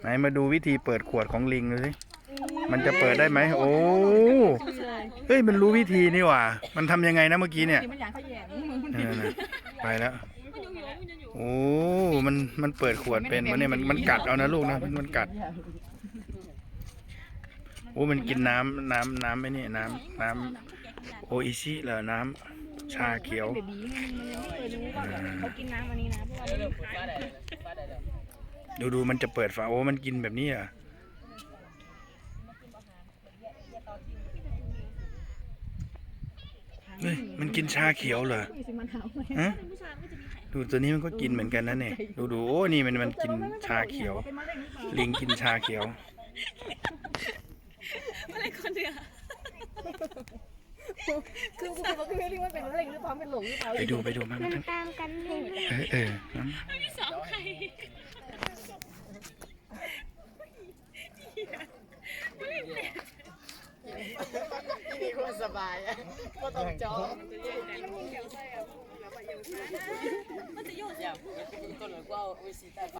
ไหนมาดูวิธีเปิดขวดของลิงดูสิ มันจะเปิดได้ไหม โอ้ เฮ้ย มันรู้วิธีนี่หว่า มันทำยังไงนะเมื่อกี้เนี่ยมันอยากเขาแย่งนั่นน่ะไปแล้ว โอ้ มัน มันเปิดขวดเป็นมันเนี่ย มัน มันกัดเอานะลูกนะมันมันกัด โอ้ มันกินน้ำน้ำน้ำไอ้นี่น้ำน้ำโออิชิเหรอ น้ำชาเขียวเบบีไงมันยังไม่เคยรู้ว่าแบบเขากินน้ำอันนี้นะเพราะว่ามันขาย ดูดูมันจะเปิดฝาโอ้มันกินแบบนี้เหรอะเฮ้ยมันกินชาเขียวเหรอมีสิมันหาวไหมฮะดูตัวนี้มันก็กินเหมือนกันนะเนี่ยดูดูโอ้นี่มันมันกินชาเขียวเป็นมะเร็งหรือเปล่าลิงกินชาเขียวคือกูบอกพี่พี่ว่าเป็นมะเร็งหรือเปล่าเป็นหลงหรือเปล่าไปดูไปดูมันมันตามกันเลยเออเออ มันมีคนสบายก็ต้องจองมันจะอยู่ที่ต้นหรือว่าวิสิต